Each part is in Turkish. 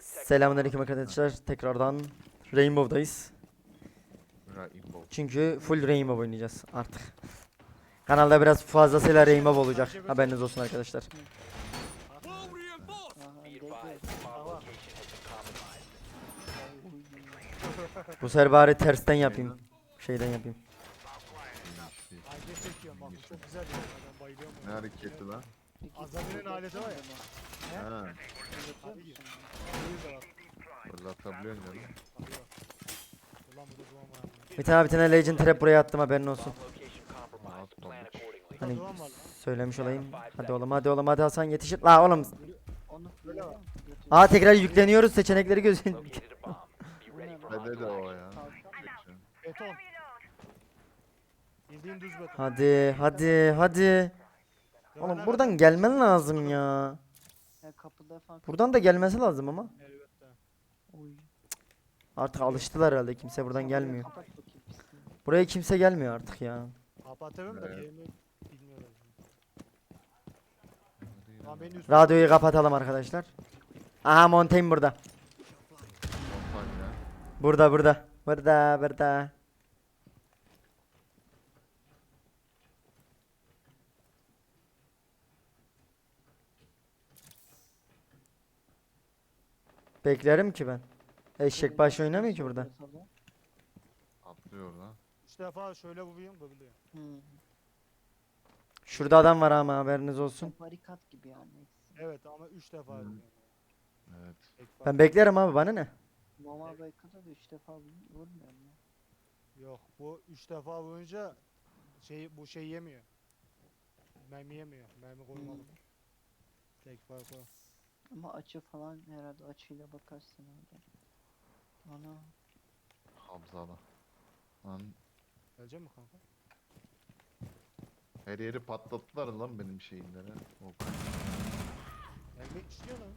Selamünaleyküm arkadaşlar. Tekrardan Rainbow'dayız. Rainbow. Çünkü full Rainbow oynayacağız artık. Kanalda biraz fazlasıyla Rainbow olacak. Haberiniz olsun arkadaşlar. Bu sefer bari tersten yapayım. Şeyden yapayım. Ne hareketi lan? Azami'nin aleti var ya. Ha, Hayır. Buyur da bak. Mi? Bakıyor. Ulan duman var. Bir tane bir tane Legend Trap buraya attım haberin olsun. Hani söylemiş olayım. Hadi oğlum hadi oğlum hadi Hasan yetişir. La oğlum. Aa tekrar yükleniyoruz seçenekleri gözün. Bende de o ya. Beton. Bildiğin düz beton. Hadi hadi hadi. Oğlum buradan gelmen lazım ya. Ya kapıda falan. Buradan da gelmesi lazım ama. Artık alıştılar herhalde kimse buradan gelmiyor. Buraya kimse gelmiyor artık ya. Kapatıyorum da Evet. yerini bilmiyorlar. Lan beni üstüne Radyoyu kapatalım arkadaşlar. Aha Montaigne burada. Kampanya. Burada burada. Burada burada. Beklerim ki ben. Eşek baş oynamıyor ki burada. Atlıyor lan. Üç defa şöyle vurayım da biliyor. Hı. Şurada adam var ama haberiniz olsun. Barikat gibi yani. Evet ama üç defa Hı. vuruyorum. Evet. Tek Ben beklerim abi bana ne? Normal barikata da 3 defa vur- vurmuyor mu? Yok bu üç defa vurunca şey bu şey yemiyor. Mermi yemiyor. Mermi koymalı. Tek fark o. Ama açı falan herhalde açıyla bakarsın orada. Ana. Hamzalı. Lan Gelecek mi kanka? her yeri patlattılar lan benim şeyimlere. O Gelmek istiyor lan.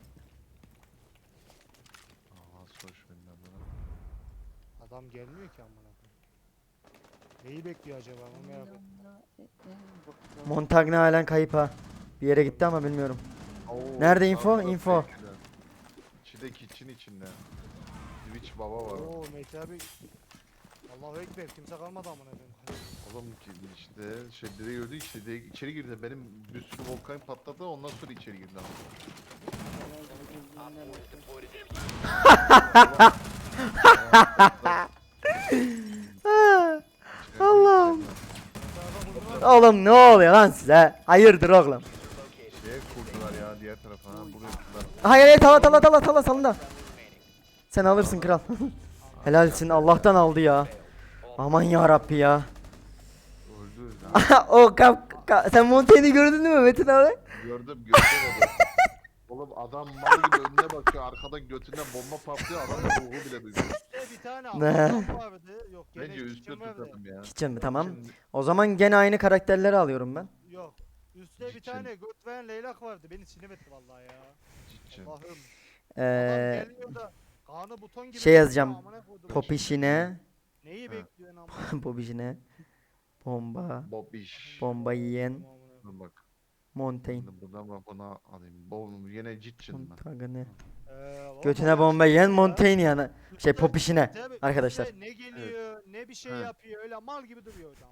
Aa hoş bilmem ne. Adam gelmiyor ki amına koyayım. Neyi bekliyor acaba onu merak ettim. Monta Montagne halen kayıp ha. Bir yere gitti ama bilmiyorum. Oo, Nerede info? Info. İçinde kitchen içinde. Twitch baba var. Oo Mete abi. Allahu Ekber kimse kalmadı amına koyayım. Oğlum ki işte şeyleri gördü işte de içeri girdi. Benim bir sürü volkan patladı ondan sonra içeri girdi. Allah'ım. Oğlum ne oluyor lan size? Hayırdır oğlum? Şeye kurdular ya diğer tarafa. Ha, buraya kurdular. Hayır hayır tala tala tala tala salında. Sen alırsın kral. Helalsin Allah'tan aldı ya. Aman ya Rabbi ya. O kap, ka- sen Montaigne'i gördün değil mi Metin abi? Gördüm gördüm onu. Oğlum adam mal gibi önüne bakıyor arkadan götünden bomba patlıyor adamın ruhu bile duymuyor. Üstte bir tane Ne? adam vardı. Yok gene Bence üstü kitchen vardı. tutalım ya. Kitchen mi tamam. O zaman gene aynı karakterleri alıyorum ben. Yok. Üstte bir Kitchen. tane göt veren leylak vardı. Beni sinir etti vallahi ya. Kitchen. Allah'ım. Adam Ee, gelmiyor da kanı buton gibi. şey yazacağım, amına koydum. Popişine, Neyi bekliyorsun amına? Popişine, bomba, Bobiş. bomba yiyen. Dur bak. Montaigne. Şimdi buradan ben buna alayım. Bom yine mi? Montagne. Ee, oğlum Götüne bomba şey yiyen ya. Montaigne yani. Şey Üstte- popişine Tabii, arkadaşlar. Ne geliyor, ne bir şey yapıyor, öyle mal gibi duruyor adam.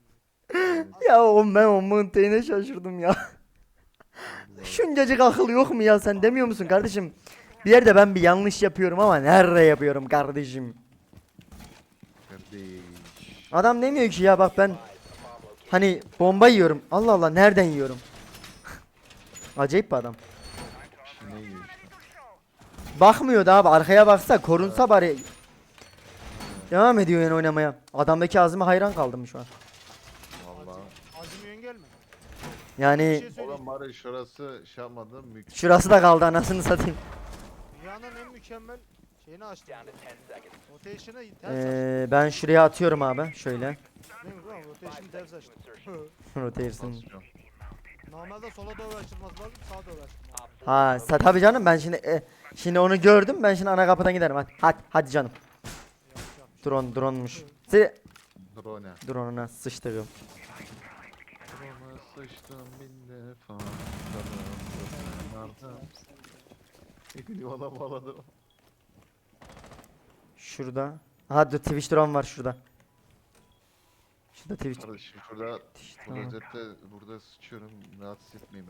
Ya oğlum ben o Montaigne'e şaşırdım ya. Şuncacık akıl yok mu ya sen demiyor musun kardeşim? Bir yerde ben bir yanlış yapıyorum ama nerede yapıyorum kardeşim? Kardeş. Adam demiyor ki ya bak ben hani bomba yiyorum. Allah Allah nereden yiyorum? Acayip bir adam. Bakmıyor da abi arkaya baksa korunsa bari. Devam ediyor yani oynamaya. Adamdaki azime hayran kaldım şu an. Valla. Acımıyorsun gelme. Bir Yani şey. Oğlum bari şurası şey yapmadı mı? şurası da kaldı anasını satayım. Dünyanın en mükemmel şeyini açtım. Rotation'ı ters açtım. Ee, ben şuraya atıyorum abi şöyle. Değil mi? Rotation'ı ters açtım. Rotation. Normalde sola doğru açılması lazım, sağa doğru açılması lazım. Ha sa- tabii canım ben şimdi e, şimdi onu gördüm ben şimdi ana kapıdan giderim hadi hadi, hadi canım. Drone drone'muş. Si Drone. drone'una sıçtığım. Drone'a sıçtım bin defa. Limana bağladım. Şurada. Aha dur Twitch drone var şurada. Şurada Twitch. Kardeşim Tamam. burada zette burada sıçıyorum. Rahatsız etmeyin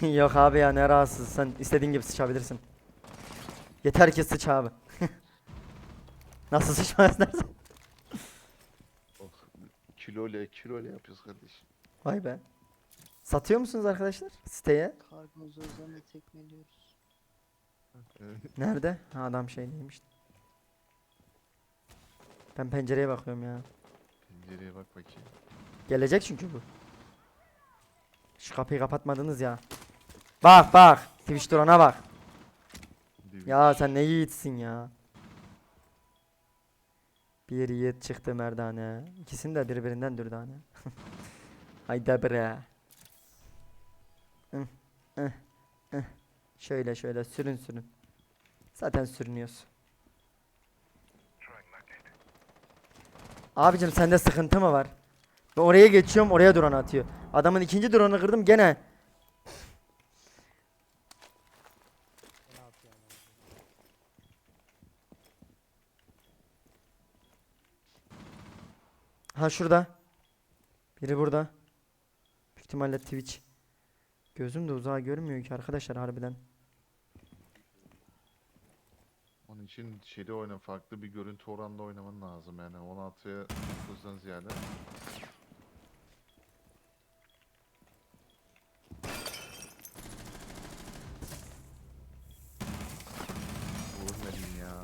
beni. Yok abi ya ne rahatsız. Sen istediğin gibi sıçabilirsin. Yeter ki sıç abi. Nasıl sıçmaz dersen. Oh, kiloyla kiloyla yapıyoruz kardeşim. Vay be. Satıyor musunuz arkadaşlar siteye? Karbozozlarını tekmeliyoruz. Nerede? Ha adam şey neymiş. Ben pencereye bakıyorum ya. Pencereye bak bakayım. Gelecek çünkü bu. Şu kapıyı kapatmadınız ya. Bak bak. Twitch drone'a bak. Ya sen ne yiğitsin ya. Bir yiğit çıktı merdane. İkisini de birbirinden dürdane. Hayda bre. Hı, hı, hı. Şöyle şöyle sürün sürün. Zaten sürünüyoruz. Abicim sende sıkıntı mı var? Ben oraya geçiyorum oraya drone atıyor. Adamın ikinci drone'unu kırdım gene. Ha şurada. Biri burada. Büyük ihtimalle Twitch. Gözüm de uzağa görmüyor ki arkadaşlar harbiden. Onun için şeyde oyna farklı bir görüntü oranda oynaman lazım yani 16'ya 9'dan ziyade.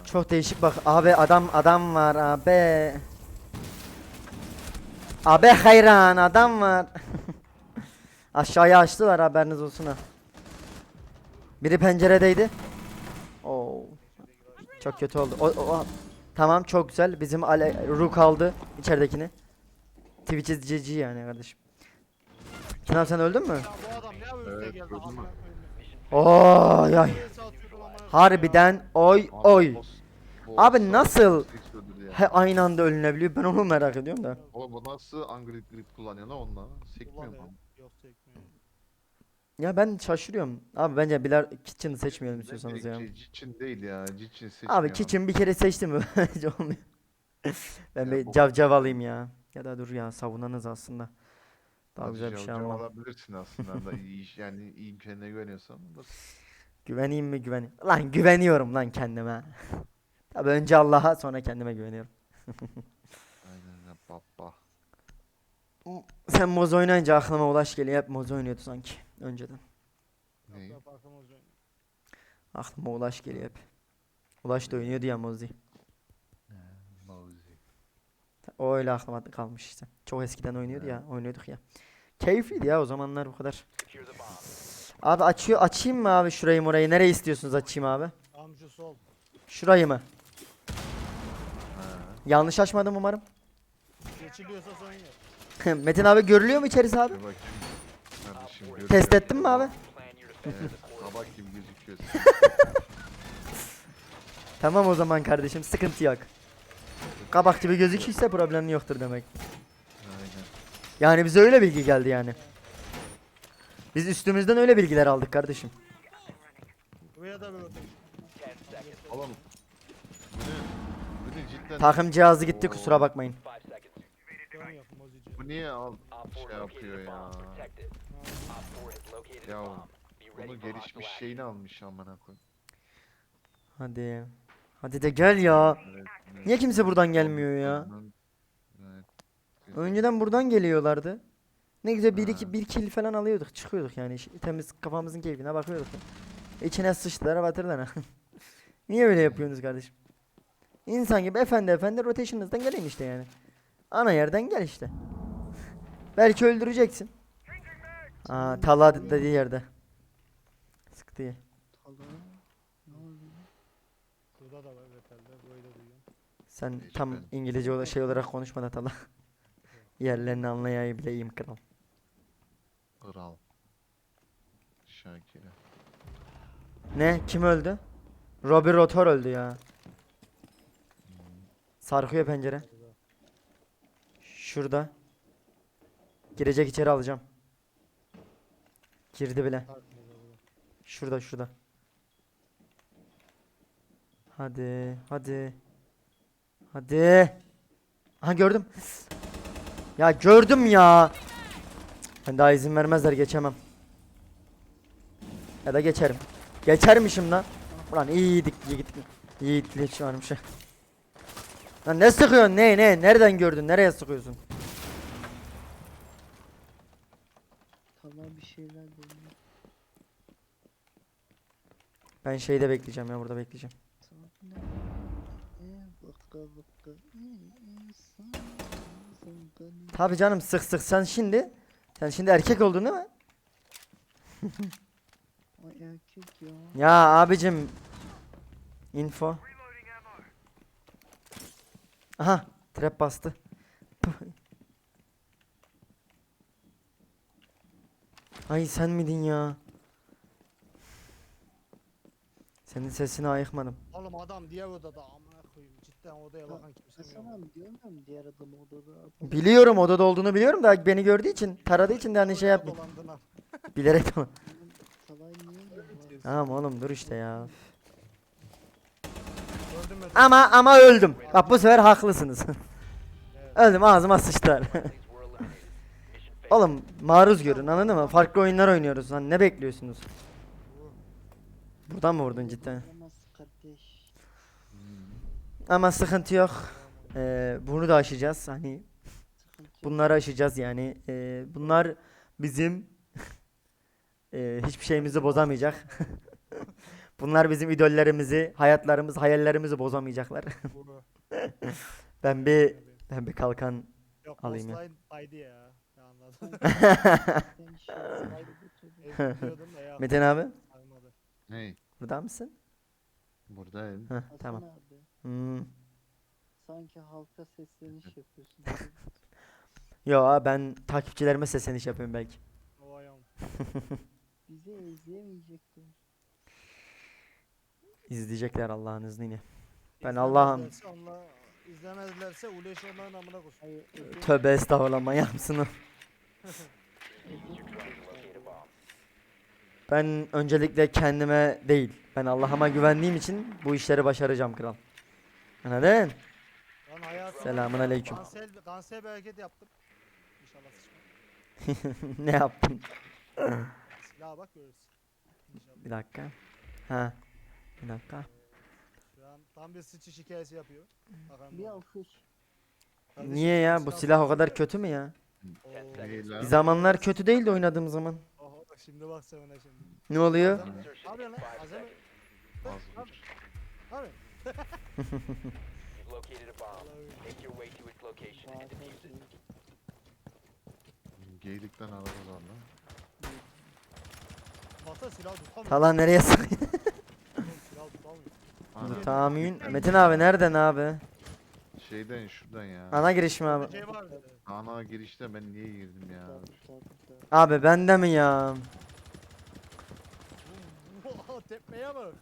Çok değişik bak abi adam adam var abi. Abi hayran adam var. Aşağıya açtılar haberiniz olsun ha. Biri penceredeydi. Çok kötü oldu. O, o- o- Tamam çok güzel. Bizim Ale Ru kaldı içeridekini. Twitch izleyici yani kardeşim. Kenan sen öldün mü? Ya bu adam ne geldi. Oy ay. Harbiden oy oy. Abi nasıl? He aynı anda ölünebiliyor. Ben onu merak ediyorum da. Oğlum bu nasıl angry grip kullanıyor lan onunla? Sekmiyor mu? Yok sekmiyor. Ya ben şaşırıyorum. Abi bence Bilar Kitchen'ı seçmeyelim istiyorsanız ya. Cicin değil ya. Cicin seçmiyor. Abi Kitchen bir kere seçtim mi? Bence olmuyor. ben bir cavcav alayım ya. Ya da dur ya savunanız aslında. Daha güzel bir şey cavcav almam. alabilirsin aslında da iyi yani iyi kendine güveniyorsan. Güveneyim mi güveneyim? Lan güveniyorum lan kendime. Tabii önce Allah'a sonra kendime güveniyorum. Aynen baba. Sen Moz oynayınca aklıma Ulaş geliyor. Hep Moz oynuyordu sanki önceden. Neyi? Aklıma Ulaş geliyor hep. Ulaş da oynuyordu ya Moz'i. O öyle aklıma kalmış işte. Çok eskiden oynuyordu ya, oynuyorduk ya. Keyifliydi ya o zamanlar bu kadar. Abi açıyor, açayım mı abi şurayı morayı? Nereye istiyorsunuz açayım abi? Şu sol. Şurayı mı? Ha. Yanlış açmadım umarım. Geçiliyorsa son yer. Metin abi görülüyor mu içerisi abi? Dur bakayım. Görüyor. Test ettin mi abi? Kabak gibi gözüküyorsun. Tamam o zaman kardeşim sıkıntı yok. Kabak gibi gözüküyorsa problem yoktur demek. Aynen. Yani bize öyle bilgi geldi yani. Biz üstümüzden öyle bilgiler aldık kardeşim. Buraya da bir rotation. Oğlum. Bu ne? Bu ne cidden? Takım cihazı gitti kusura bakmayın. Bu niye al şey yapıyor ya? Ya bunu gelişmiş şeyini almış amına koy. Hadi. Hadi de gel ya. Evet, evet. Niye kimse buradan gelmiyor ya? Evet. Önceden buradan geliyorlardı. Ne güzel bir iki bir kill falan alıyorduk, çıkıyorduk yani temiz kafamızın keyfine bakıyorduk. İçine sıçtılar, batırdılar. Niye böyle yapıyorsunuz kardeşim? İnsan gibi efendi efendi rotation'ınızdan gelin işte yani. Ana yerden gel işte. Belki öldüreceksin. Aa, Talha de- dediği yerde. Sıktı ya. Tala. Ne oldu? Burada da var retelde. Burayı da duyuyorum. Sen tam İngilizce ola- şey olarak konuşma da Talha. Yerlerini anlayayım bileyim kral. Kral. Şakir'e. Ne? Kim öldü? Robbie Rotor öldü ya. Sarkıyor pencere. Şurada. Girecek içeri alacağım. Girdi bile. Şurada şurada. Hadi hadi. Hadi. Aha gördüm. Ya gördüm ya. Ben daha izin vermezler geçemem. Ya da geçerim. Geçermişim lan. Ulan iyiydik yiğit. Yiğitlik varmış. Lan ne sıkıyorsun ne ne nereden gördün nereye sıkıyorsun? Tamam bir şeyler deniyor. Ben şeyde bekleyeceğim ya burada bekleyeceğim. E. E zıngın. Tabi canım sık sık sen şimdi sen şimdi erkek oldun değil mi? Ya. Ya abicim info. Aha trap bastı. Ay sen miydin ya? Senin sesini ayıkmadım. Oğlum adam diğer odada amına koyayım. Cidden odaya bakan kimse yok. abi diyorum ya diğer adam odada. Biliyorum odada olduğunu biliyorum da beni gördüğü için taradığı için de hani şey yapmayayım. Dolandılar. Bilerek ama. Salay niye geliyor? Tamam oğlum dur işte ya. Gördün mü? Ama ama öldüm. Bak bu sefer haklısınız. Öldüm ağzıma sıçtılar. Oğlum maruz görün anladın mı? Farklı oyunlar oynuyoruz lan ne bekliyorsunuz? Buradan mı vurdun cidden? Kardeş. Ama sıkıntı yok. Ee, bunu da aşacağız hani bunları aşacağız yani. Ee, bunlar bizim ee, hiçbir şeyimizi bozamayacak. bunlar bizim idollerimizi, hayatlarımız, hayallerimizi bozamayacaklar. Ben bir ben bir kalkan Yok Alayım ya. Ya. Metin abi. Hey burada mısın? buradayım. Heh, Hasan tamam. abi Hmm. sanki halka sesleniş yapıyorsun. Yo ben takipçilerime sesleniş yapıyorum belki. Bizi izleyemeyecekler. İzleyecekler Allah'ın izniyle. Ben Allah'ım. İzlemezlerse Uleş onların amına koysun. Hayır ödül Tövbe estağfurullah manyak mısın? Ben öncelikle kendime değil, ben Allah'ıma güvendiğim için bu işleri başaracağım kral. Anladın? Lan hayatım. Selamun aleyküm. Kanser, kanser bir hareket yaptım. İnşallah sıçmam. ne yaptın? Silaha bak görürsün. İnşallah. Bir dakika. Ha. Bir dakika. Şu an tam bir sıçış hikayesi yapıyor. Bakalım. bir alkış. Niye ya? Bu silah o kadar kötü mü ya? Lan. Bir zamanlar kötü değildi oynadığım zaman. Oho, şimdi bak sen ona şimdi. Ne oluyor? Yapıyorsun lan? Ağzını Abi. You've located a bomb. Vallahi öyle. Make your way to its location and Bağırma defuse it. değil. Geylikten alırız onu. Baksana silah tutamıyor. Tala nereye sıkıyor? Silah tutamıyor. Metin abi nereden abi? Şeyden şuradan ya. Ana giriş mi abi? Şey vardı. Ana girişte ben niye girdim ya? Abi bende mi ya? Oha tepmeye bak.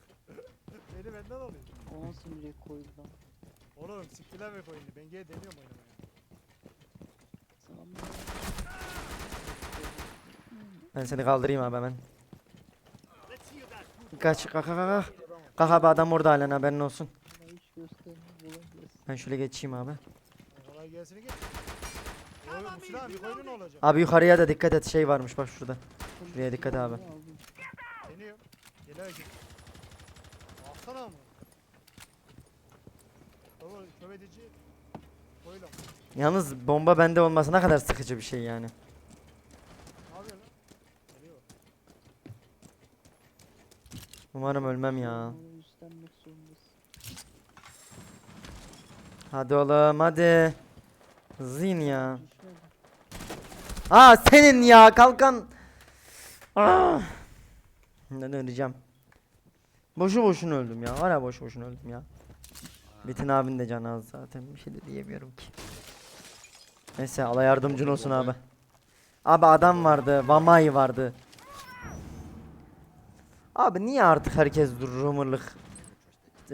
Beni benden alıyor. O nasıl bir rekoil lan? Oğlum siktiler mi oyunu? Ben geri deniyorum oynamaya. Ben seni kaldırayım abi hemen. Kaç kalk kalk kalk. Kalk abi adam orada halen haberin olsun. Ben şöyle geçeyim abi. Kolay gelsin geç. Oğlum silah bir ne olacak? Abi yukarıya da dikkat et şey varmış bak şurada. Şuraya dikkat abi. Deniyor. Gel hareket. Baksana mı? Baba kövedici. Koyla. Yalnız bomba bende olması ne kadar sıkıcı bir şey yani. Ne yapıyorsun lan? Geliyor. Umarım ölmem ya. Onu üstlenmek zorundasın. Hadi oğlum hadi. Zin ya. Aa senin ya kalkan. Ah. Ben öleceğim. Boşu boşuna öldüm ya. Ya boşu boşuna öldüm ya. Metin abin de canı az zaten bir şey de diyemiyorum ki. Neyse Allah yardımcın olsun abi. Abi adam vardı, Vamay vardı. Abi niye artık herkes rumorlık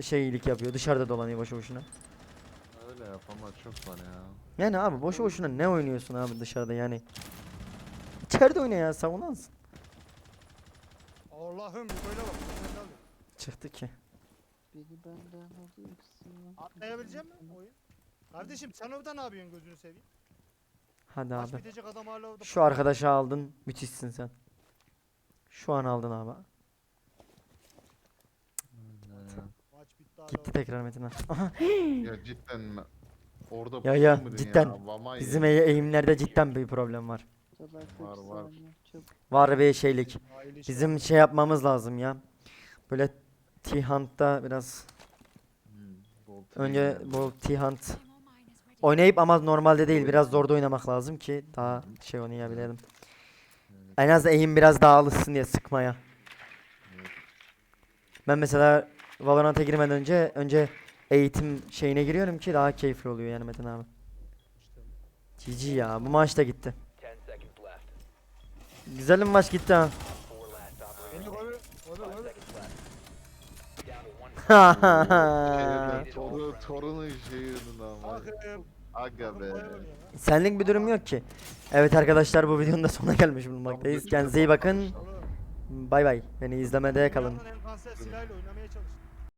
şeylik yapıyor, dışarıda dolanıyor boşu boşuna. Öyle yapanlar çok var ya. Yani abi boşu boşuna ne oynuyorsun abi dışarıda yani. İçeride oyna ya savunansın. Allah'ım bir koyla bak. Çıktı ki. Beni benden alıyorsun. Atlayabilecek misin oyun? Kardeşim sen orada ne yapıyorsun gözünü seveyim? Hadi Maç abi. bitecek adam hala orada. Şu arkadaşı aldın. Müthişsin sen. Şu an aldın abi. Maç bitti hala Gitti tekrar Metin abi. Aha, Ya cidden mi? Orada Ya ya, pusu mu dedin cidden. Vamay bizim ya. e- eğimlerde cidden bir problem var. 40 Var, var. saniye. Çok Var bir şeylik. Bizim şey yapmamız lazım ya. Böyle T-Hunt'ta biraz Hmm, önce yani. bu T-Hunt oynayıp ama normalde değil biraz zorda oynamak lazım ki daha şey oynayabilelim. En az eğim biraz daha alışsın diye sıkmaya. Ben mesela Valorant'a girmeden önce önce eğitim şeyine giriyorum ki daha keyifli oluyor yani Metin abi. GG ya bu maç da gitti. 10 seconds left. Güzel bir maç gitti ha. Torunun. Aga be. Senlik bir durum yok ki. Evet arkadaşlar bu videonun da sonuna gelmiş bulunmaktayız. Kendinize iyi bakın. Bay bay. Beni izlemede kalın.